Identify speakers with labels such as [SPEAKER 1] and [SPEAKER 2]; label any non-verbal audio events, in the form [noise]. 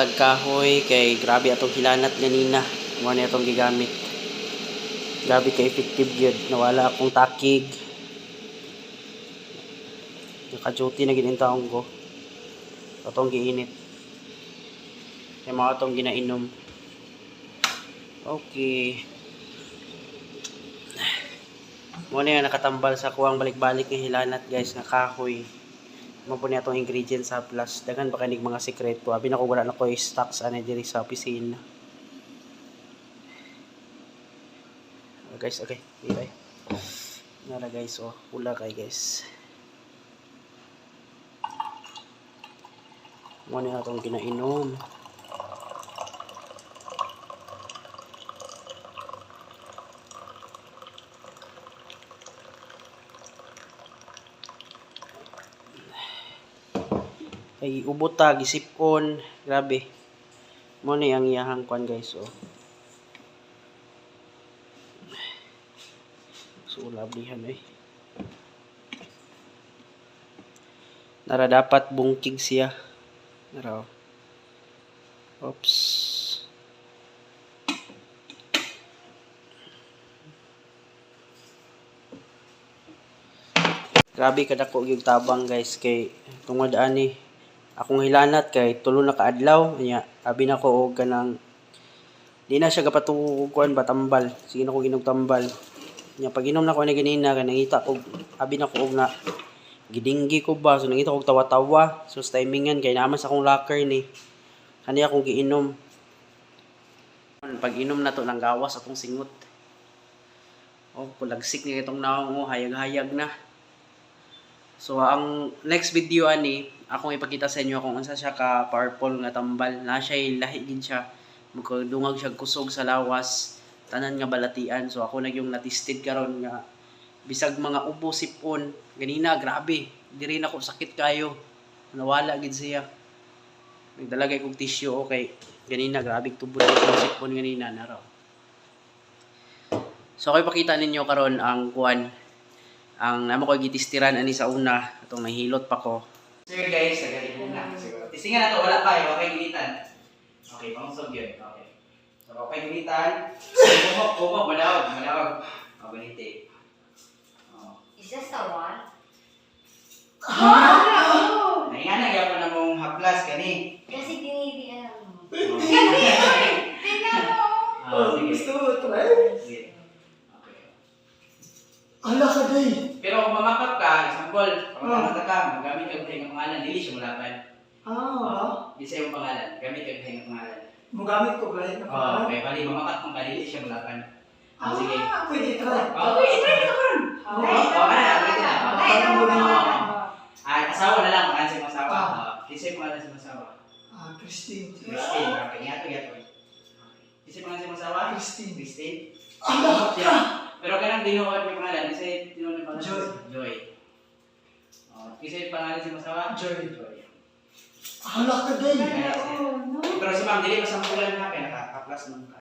[SPEAKER 1] tag kahoy kay grabe atong hilanat ganina. Mo na atong gigamit. Grabe ka effective gyud. Nawala akong takig. Naka-duty na gid taong ko. Atong giinit. Kaya mga atong ginainom. Okay. Mo na yan, nakatambal sa kuwang balik-balik ng hilanat guys nga kahoy. Mo po ingredients sa plus. Dagan ba kanig mga sekreto. Abi na ko wala na ko stocks ano diri sa opisina. Ah, guys, okay. Bye. Nara guys, oh. Pula kay guys. Mo na itong kinainom. Ay ubot ta gisipon. Grabe. Mo ni ang iyahang kwan guys oh. So lablihan eh. Nara dapat bungkig siya. Nara. oh. Oops. Grabe kada ko yung tabang guys kay tungod ani akong hilanat kay tulo na kaadlaw nya abi na ko og kanang di na siya gapatukuan ba tambal. Sige na ko ginog tambal. Nya pag na ko ni ganina kay nangita ko abi na ko og na gidinggi ko ba? So nangita ko tawa-tawa. So sa timingan kay naman sa akong locker ni kani akong giinom. Pag inom na to nang gawas atong singot. Oh pulagsik ni itong naong oh hayag-hayag na. So, ang next video ani, akong ipakita sa inyo kung unsa siya ka powerful nga tambal. Na siya lahi gid siya. Magdungag siya kusog sa lawas. Tanan nga balatian. So, ako na yung natisted karon nga bisag mga ubo sipon. Ganina, grabe. Diri na ko sakit kayo. Nawala gid siya. Nagdalagay kong tissue okay. Ganina, grabe tubod yung sipon ganina na raw. So, ako ipakita ninyo karon ang kuan ang namo ko gitistiran ani sa una atong nahilot pa ko Sir guys, nagaling muna. Siguro. Tisingan na to, wala tayo, okay ginitan. Okay, pangsog yun. Okay. So, okay ginitan. Kumok, kumok, malawag, malawag. O, ganiti. O.
[SPEAKER 2] Is this the one? [laughs]
[SPEAKER 1] Nainga na, yapo na mong haplas, gani.
[SPEAKER 2] Kasi tinibian mo.
[SPEAKER 1] O. [laughs]
[SPEAKER 2] Tingnan mo!
[SPEAKER 1] O, sige.
[SPEAKER 3] Gusto mo try?
[SPEAKER 1] Sige. Okay.
[SPEAKER 3] Ala ka day.
[SPEAKER 1] Pero kung mamakap ka, example, pag mamata ka, magamit ka ng pangalan, dili siya malaban.
[SPEAKER 3] Ah,
[SPEAKER 1] Isa yung pangalan, gamit ka ng pangalan.
[SPEAKER 3] mugamit ko ba yun?
[SPEAKER 1] Oh, okay, bali mamakat kung dili siya malaban.
[SPEAKER 3] Ah,
[SPEAKER 1] Oh, sige.
[SPEAKER 3] pwede try.
[SPEAKER 1] Okay, try na karon.
[SPEAKER 3] Ah,
[SPEAKER 1] Okay, okay na, pwede na.
[SPEAKER 3] ah, parang wala na.
[SPEAKER 1] Ah, asawa na lang, pangalan sa asawa.
[SPEAKER 3] Ah.
[SPEAKER 1] Ah, Kisay pangalan sa asawa.
[SPEAKER 3] Ah, Christine.
[SPEAKER 1] Christine, okay, yato, yato. Kisay pangalan sa asawa?
[SPEAKER 3] Christine.
[SPEAKER 1] Christine.
[SPEAKER 3] Ka!
[SPEAKER 1] Pero kanang dinuod yung pangalan, yung pangalan.
[SPEAKER 3] Joy.
[SPEAKER 1] Joy. Oh, kisay pangalan sa asawa?
[SPEAKER 3] Joy.
[SPEAKER 1] Joy.
[SPEAKER 3] Ala ka day.
[SPEAKER 1] Yes, yes.
[SPEAKER 2] Oh, no.
[SPEAKER 1] Pero si ma'am, dili pa sa mulan na, kaya nakaka-plus ng